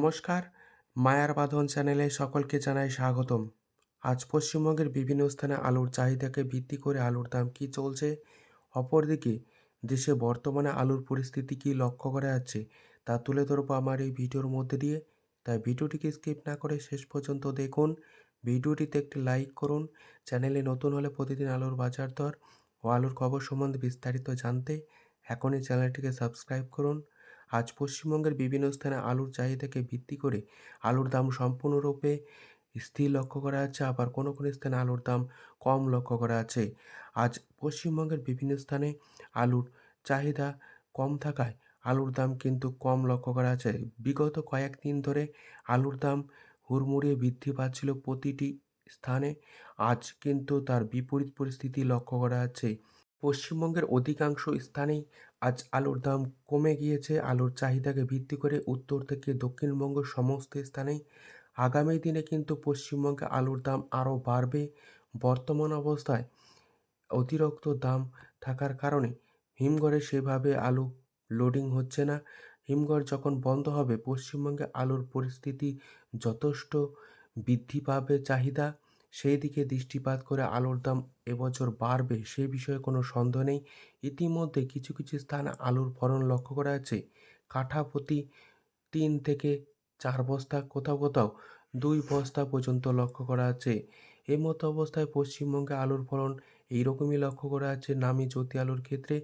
নমস্কার, মায়ার বাঁধন চ্যানেলে সকলকে জানাই স্বাগতম। আজ পশ্চিমবঙ্গের বিভিন্ন স্থানে আলুর চাহিদাকে ভিত্তি করে আলুর দাম কী চলছে? অপরদিকে, দেশে বর্তমানে আলুর পরিস্থিতি কী লক্ষ্য করা যাচ্ছে, তা তুলে ধরবো আমার এই ভিডিওর মধ্যে দিয়ে। তাই ভিডিওটিকে স্কিপ না করে শেষ পর্যন্ত দেখুন। ভিডিওটিতে একটি লাইক করুন। চ্যানেলে নতুন হলে প্রতিদিন আলুর বাজার দর ও আলুর খবর সম্বন্ধে বিস্তারিত জানতে এখনই চ্যানেলটিকে সাবস্ক্রাইব করুন। আজ পশ্চিমবঙ্গের বিভিন্ন স্থানে আলুর চাহিদাকে ভিত্তি করে আলুর দাম সম্পূর্ণরূপে স্থির লক্ষ্য করা যাচ্ছে, আবার কোনো কোনো স্থানে আলুর দাম কম লক্ষ্য করা আছে আজ পশ্চিমবঙ্গের বিভিন্ন স্থানে আলুর চাহিদা কম থাকায় আলুর দাম কিন্তু কম লক্ষ্য করা আছে বিগত কয়েকদিন ধরে আলুর দাম হুড়মুড়িয়ে বৃদ্ধি পাচ্ছিল প্রতিটি স্থানে। আজ কিন্তু তার বিপরীত পরিস্থিতি লক্ষ্য করা যাচ্ছে। পশ্চিমবঙ্গের অধিকাংশ স্থানেই আজ আলুর দাম কমে গিয়েছে। আলুর চাহিদাকে ভিত্তি করে উত্তর থেকে দক্ষিণবঙ্গ সমস্ত স্থানেই আগামী দিনে কিন্তু পশ্চিমবঙ্গে আলুর দাম আরও বাড়বে। বর্তমান অবস্থায় অতিরিক্ত দাম থাকার কারণে হিমঘরে সেভাবে আলু লোডিং হচ্ছে না। হিমঘর যখন বন্ধ হবে, পশ্চিমবঙ্গে আলুর পরিস্থিতি যথেষ্ট বৃদ্ধি পাবে চাহিদা। সেই দিকে দৃষ্টিপাত করে আলুর দাম এবছর বাড়বে সে বিষয়ে কোনো সন্দেহ নেই। ইতিমধ্যে কিছু কিছু স্থানে আলুর ফলন লক্ষ্য করা যাচ্ছে। কাঠা প্রতি তিন থেকে চার বস্তা কোথাও কোথাও দুই বস্তা পর্যন্ত লক্ষ্য করা যাচ্ছে। এই মতো অবস্থায় পশ্চিমবঙ্গে আলুর ফলন এইরকমই লক্ষ্য করা যাচ্ছে নামি জ্যোতি আলুর ক্ষেত্রে।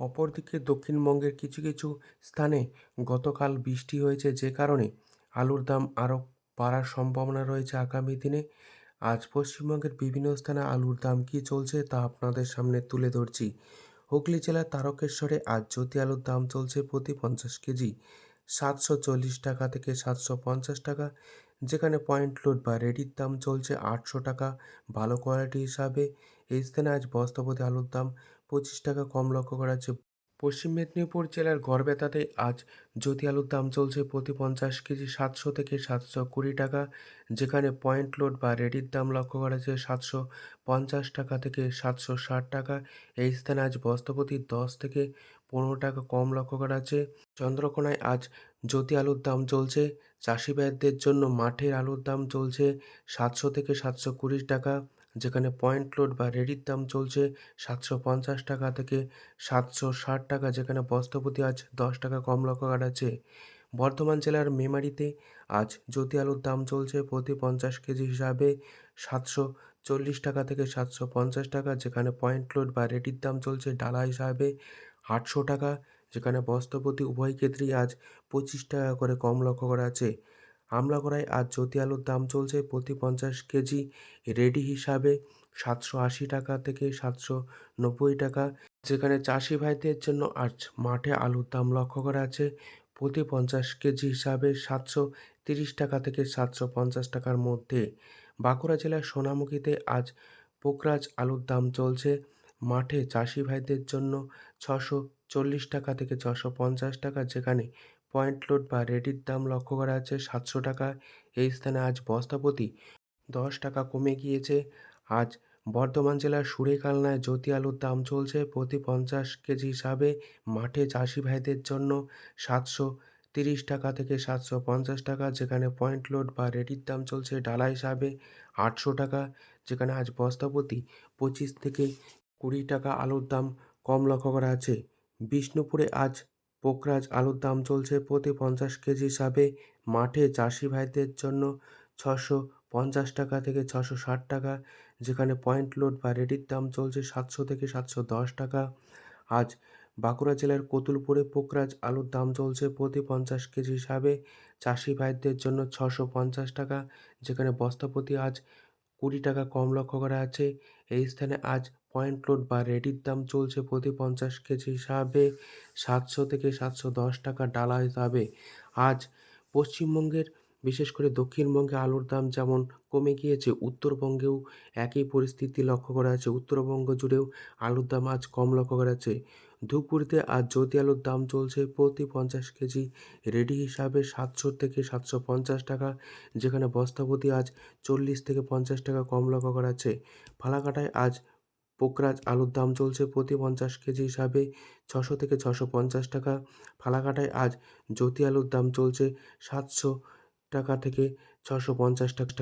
অপরদিকে দক্ষিণবঙ্গের কিছু কিছু স্থানে গতকাল বৃষ্টি হয়েছে যে কারণে আলুর দাম আরও বাড়ার সম্ভাবনা রয়েছে আগামী দিনে। আজ পশ্চিমবঙ্গের বিভিন্ন স্থানে আলুর দাম কী চলছে তা আপনাদের সামনে তুলে ধরছি। হুগলি জেলার তারকেশ্বরে আজ জ্যোতি আলুর দাম চলছে প্রতি পঞ্চাশ কেজি। সাতশো চল্লিশ টাকা থেকে সাতশো পঞ্চাশ টাকা, যেখানে পয়েন্ট লোড বা রেডির দাম চলছে আটশো টাকা। ভালো কোয়ালিটি হিসাবে এই স্থানে আজ বস্তাপতি আলুর দাম পঁচিশ টাকা কম লক্ষ্য করা যাচ্ছে। পশ্চিম মেদিনীপুর জেলার গড়বেতাতে আজ জ্যোতি আলুর দাম চলছে প্রতি পঞ্চাশ কেজি সাতশো থেকে সাতশো কুড়ি টাকা, যেখানে পয়েন্ট লোড বা রেডির দাম লক্ষ্য করা যাচ্ছে সাতশো পঞ্চাশ টাকা থেকে সাতশো ষাট টাকা। এই স্থানে আজ বস্তাপতি দশ থেকে পনেরো টাকা কম লক্ষ্য করা যাচ্ছে। চন্দ্রকোনায় আজ জ্যোতি আলুর দাম চলছে, চাষি ভাইদের জন্য মাঠের আলুর দাম চলছে সাতশো থেকে সাতশো কুড়ি টাকা। যেখানে পয়েন্ট লোড বা রেডির দাম চলছে সাতশো পঞ্চাশ টাকা থেকে সাতশো ষাট টাকা, যেখানে বস্তাপতি আজ দশ টাকা কম লক্ষ্য কাটাচ্ছে। বর্ধমান জেলার মেমারিতে আজ জ্যোতি আলুর দাম চলছে প্রতি পঞ্চাশ কেজি হিসাবে সাতশো চল্লিশ টাকা থেকে সাতশো পঞ্চাশ টাকা, যেখানে পয়েন্ট লোড বা রেডির দাম চলছে ডালা হিসাবে আটশো টাকা, যেখানে বস্তাপতি উভয় ক্ষেত্রেই আজ পঁচিশ টাকা করে কম লক্ষ্য করা আছে। আমলাগড়ায় আজ জ্যোতি আলুর দাম চলছে প্রতি পঞ্চাশ কেজি। রেডি হিসাবে সাতশো আশি টাকা থেকে সাতশো নব্বই টাকা, যেখানে চাষি ভাইদের জন্য আজ মাঠে আলুর দাম লক্ষ্য করা আছে। প্রতি পঞ্চাশ কেজি হিসাবে সাতশো তিরিশ টাকা থেকে সাতশো পঞ্চাশ টাকার মধ্যে। বাঁকুড়া জেলার সোনামুখীতে আজ পোকরাজ আলুর দাম চলছে। মাঠে চাষি ভাইদের জন্য ছশো চল্লিশ টাকা থেকে ছশো পঞ্চাশ টাকা, যেখানে পয়েন্ট লোড বা রেডির দাম লক্ষ্য করা যাচ্ছে সাতশো টাকা। এই স্থানে আজ বস্তাপতি দশ টাকা কমে গিয়েছে। আজ বর্ধমান জেলার সুরেকালনায় জ্যোতি আলুর দাম চলছে প্রতি পঞ্চাশ কেজি হিসাবে। মাঠে চাষি ভাইদের জন্য সাতশো তিরিশ টাকা থেকে সাতশো পঞ্চাশ টাকা, যেখানে পয়েন্ট লোড বা রেডির দাম চলছে ডালা হিসাবে আটশো টাকা, যেখানে আজ বস্তাপতি পঁচিশ থেকে কুড়ি টাকা আলুর দাম কম লক্ষ্য করা আছে বিষ্ণুপুরে আজ পোকরাজ আলুর দাম চলছে প্রতি পঞ্চাশ কেজি হিসাবে। মাঠে চাষি ভাইদের জন্য ছশো পঞ্চাশ টাকা থেকে ছশো ষাট টাকা, যেখানে পয়েন্ট লোড বা রেডির দাম চলছে সাতশো থেকে সাতশো দশ টাকা। আজ বাঁকুড়া জেলার কতুলপুরে পোকরাজ আলুর দাম চলছে প্রতি পঞ্চাশ কেজি হিসাবে। চাষি ভাইদের জন্য ছশো পঞ্চাশ টাকা, যেখানে বস্তাপতি আজ কুড়ি টাকা কম লক্ষ্য করা আছে। এই স্থানে আজ পয়েন্ট লোড বা রেডির দাম চলছে প্রতি পঞ্চাশ কেজি হিসাবে সাতশো থেকে সাতশো দশ টাকা ডালা হিসাবে আজ পশ্চিমবঙ্গের, বিশেষ করে দক্ষিণবঙ্গে আলুর দাম যেমন কমে গিয়েছে, উত্তরবঙ্গেও একই পরিস্থিতি লক্ষ্য করা যাচ্ছে। উত্তরবঙ্গ জুড়েও আলুর দাম আজ কম লক্ষ্য করা যাচ্ছে। ধূপগুড়িতে আজ জ্যোতি আলুর দাম চলছে প্রতি পঞ্চাশ কেজি, রেডি হিসাবে সাতশো থেকে সাতশো পঞ্চাশ টাকা, যেখানে বস্তাপতি আজ চল্লিশ থেকে পঞ্চাশ টাকা কম লক্ষ্য করা যাচ্ছে। ফালাকাটায় আজ পোকরাজ আলুর দাম চলছে প্রতি পঞ্চাশ কেজি হিসাবে ছশো থেকে ছশো পঞ্চাশ টাকা। ফালাকাটায় আজ জ্যোতি আলুর দাম চলছে সাতশো টাকা থেকে ছশো পঞ্চাশ টাকা।